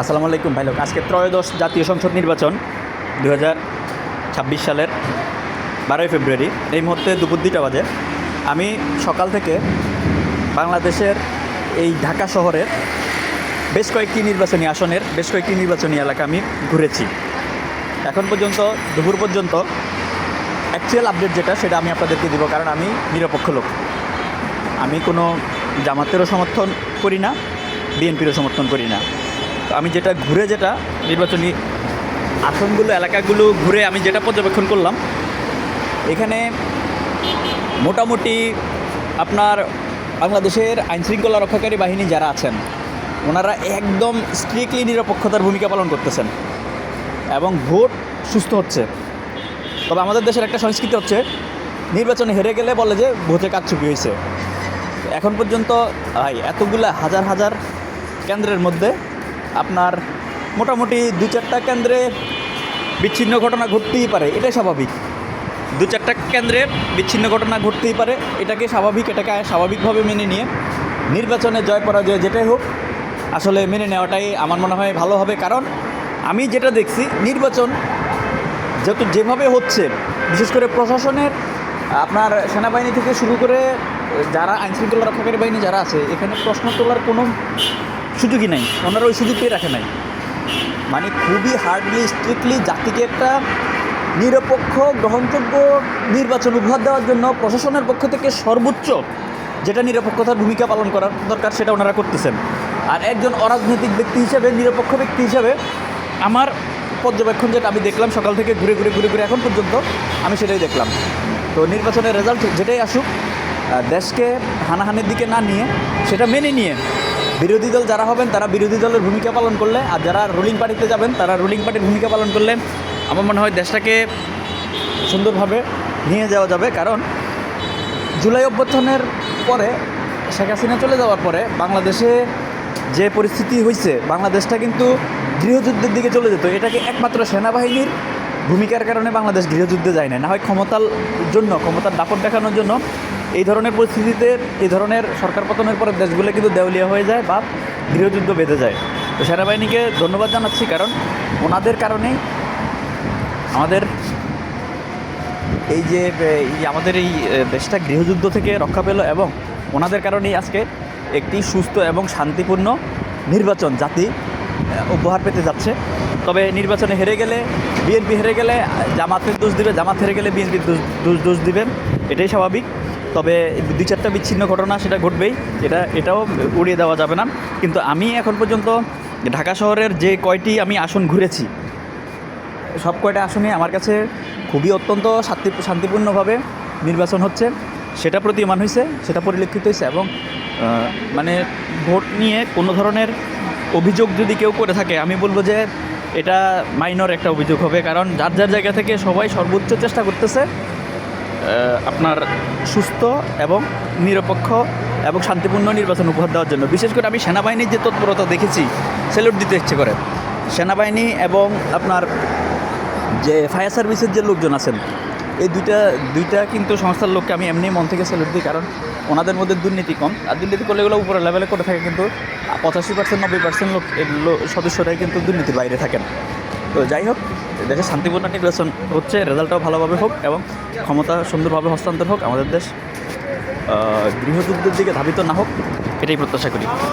আসসালামু আলাইকুম, ভাই লোক। আজকে ত্রয়োদশ জাতীয় সংসদ নির্বাচন দু ছাব্বিশ সালের বারোই ফেব্রুয়ারি। এই মুহূর্তে দুপুর দুইটা বাজে। আমি সকাল থেকে বাংলাদেশের এই ঢাকা শহরের বেশ কয়েকটি নির্বাচনী আসনের, বেশ কয়েকটি নির্বাচনী এলাকা আমি ঘুরেছি। এখন পর্যন্ত, দুপুর পর্যন্ত অ্যাকচুয়াল আপডেট যেটা, সেটা আমি আপনাদেরকে দিব কারণ আমি নিরপেক্ষ লোক। আমি কোনো জামাতেরও সমর্থন করি না, বিএনপিরও সমর্থন করি না। আমি যেটা ঘুরে যেটা নির্বাচনী আসনগুলো, এলাকাগুলো ঘুরে আমি যেটা পর্যবেক্ষণ করলাম, এখানে মোটামুটি আপনার বাংলাদেশের আইনশৃঙ্খলা রক্ষাকারী বাহিনী যারা আছেন, ওনারা একদম স্ট্রিক্টলি নিরপেক্ষতার ভূমিকা পালন করতেছেন এবং ভোট সুস্থ হচ্ছে। তবে আমাদের দেশের একটা সংস্কৃতি হচ্ছে, নির্বাচনে হেরে গেলে বলে যে ভোটে কারচুপি হয়েছে। এখন পর্যন্ত এতগুলা হাজার হাজার কেন্দ্রের মধ্যে আপনার মোটামুটি দু চারটা কেন্দ্রে বিচ্ছিন্ন ঘটনা ঘটতেই পারে, এটাই স্বাভাবিক। দু চারটা কেন্দ্রে বিচ্ছিন্ন ঘটনা ঘটতেই পারে, এটাকে স্বাভাবিক, এটাকে স্বাভাবিকভাবে মেনে নিয়ে নির্বাচনে জয় পরাজয় যেটাই হোক, আসলে মেনে নেওয়াটাই আমার মনে হয় ভালো হবে। কারণ আমি যেটা দেখছি, নির্বাচন যেহেতু যেভাবে হচ্ছে, বিশেষ করে প্রশাসনের, আপনার সেনাবাহিনী থেকে শুরু করে যারা আইনশৃঙ্খলা রক্ষাকারী বাহিনী যারা আছে, এখানে প্রশ্ন তোলার কোনো সুযোগই নাই, ওনারা ওই সুযোগ পেয়ে রাখে নাই। মানে খুবই হার্ডলি স্ট্রিক্টলি জাতিকে একটা নিরপেক্ষ, গ্রহণযোগ্য নির্বাচন উপহার দেওয়ার জন্য প্রশাসনের পক্ষ থেকে সর্বোচ্চ যেটা নিরপেক্ষতার ভূমিকা পালন করার দরকার সেটা ওনারা করতেছেন। আর একজন অরাজনৈতিক ব্যক্তি হিসেবে, নিরপেক্ষ ব্যক্তি হিসেবে আমার পর্যবেক্ষণ যেটা আমি দেখলাম সকাল থেকে ঘুরে ঘুরে ঘুরে ঘুরে এখন পর্যন্ত, আমি সেটাই দেখলাম। তো নির্বাচনের রেজাল্ট যেটাই আসুক দেশকে হানাহানির দিকে না নিয়ে, সেটা মেনে নিয়ে বিরোধী দল যারা হবেন, তারা বিরোধী দলের ভূমিকা পালন করলে, আর যারা রুলিং পার্টিতে যাবেন, তারা রুলিং পার্টির ভূমিকা পালন করলে আমার মনে হয় দেশটাকে সুন্দরভাবে নিয়ে যাওয়া যাবে। কারণ জুলাই অভ্যর্থনের পরে, শেখ হাসিনা চলে যাওয়ার পরে বাংলাদেশে যে পরিস্থিতি হয়েছে বাংলাদেশটা কিন্তু গৃহযুদ্ধের দিকে চলে যেত। এটাকে একমাত্র সেনাবাহিনীর ভূমিকার কারণে বাংলাদেশ গৃহযুদ্ধে যায় না না হয় ক্ষমতার জন্য, ক্ষমতার দাপট দেখানোর জন্য এই ধরনের পরিস্থিতিতে এই ধরনের সরকার পতনের পরে দেশগুলো কিন্তু দেউলিয়া হয়ে যায় বা গৃহযুদ্ধ বেঁধে যায়। তো সেনাবাহিনীকে ধন্যবাদ জানাচ্ছি কারণ ওনাদের কারণেই আমাদের এই যে আমাদের এই দেশটা গৃহযুদ্ধ থেকে রক্ষা পেল এবং ওনাদের কারণেই আজকে একটি সুস্থ এবং শান্তিপূর্ণ নির্বাচন জাতি উপহার পেতে যাচ্ছে। তবে নির্বাচনে হেরে গেলে, বিএনপি হেরে গেলে জামাতের দোষ দিবে, জামাত হেরে গেলে বিএনপির দোষ দোষ দোষ দিবেন। এটাই স্বাভাবিক। তবে দুই চারটা বিচ্ছিন্ন ঘটনা সেটা ঘটবেই। এটা, এটাও উড়িয়ে দেওয়া যাবে না। কিন্তু আমি এখন পর্যন্ত ঢাকা শহরের যে কয়টি আমি আসন ঘুরেছি, সব কয়টা আসনে আমার কাছে খুবই অত্যন্ত শান্তি, শান্তিপূর্ণভাবে নির্বাচন হচ্ছে। সেটা প্রতীয়মান হয়েছে সেটা পরিলক্ষিত হয়েছে এবং মানে ভোট নিয়ে কোনো ধরনের অভিযোগ যদি কেউ করে থাকে, আমি বলব যে এটা মাইনর একটা অভিযোগ হবে। কারণ যার যার জায়গা থেকে সবাই সর্বোচ্চ চেষ্টা করতেছে আপনার সুস্থ এবং নিরপেক্ষ এবং শান্তিপূর্ণ নির্বাচন উপহার দেওয়ার জন্য। বিশেষ করে আমি সেনাবাহিনীর যে তৎপরতা দেখেছি স্যালুট দিতে ইচ্ছে করে। সেনাবাহিনী এবং আপনার যে ফায়ার সার্ভিসের যে লোকজন আছেন, এই দুইটা দুইটা কিন্তু সংস্থার লোককে আমি এমনি মন থেকে স্যালুট দিই, কারণ ওনাদের মধ্যে দুর্নীতি কম। আর দুর্নীতি করলে এগুলো উপরে লেভেলে করে থাকে, কিন্তু পঁচাশি পার্সেন্ট নব্বই পার্সেন্ট লোক সদস্যরাই কিন্তু দুর্নীতির বাইরে থাকেন। তো যাই হোক দেশে শান্তিপূর্ণ নির্বাচন হচ্ছে, রেজাল্টটাও ভালোভাবে হোক এবং ক্ষমতা সুন্দরভাবে হস্তান্তর হোক আমাদের দেশ। গৃহযুদ্ধের দিকে ধাবিত না হোক, এটাই প্রত্যাশা করি।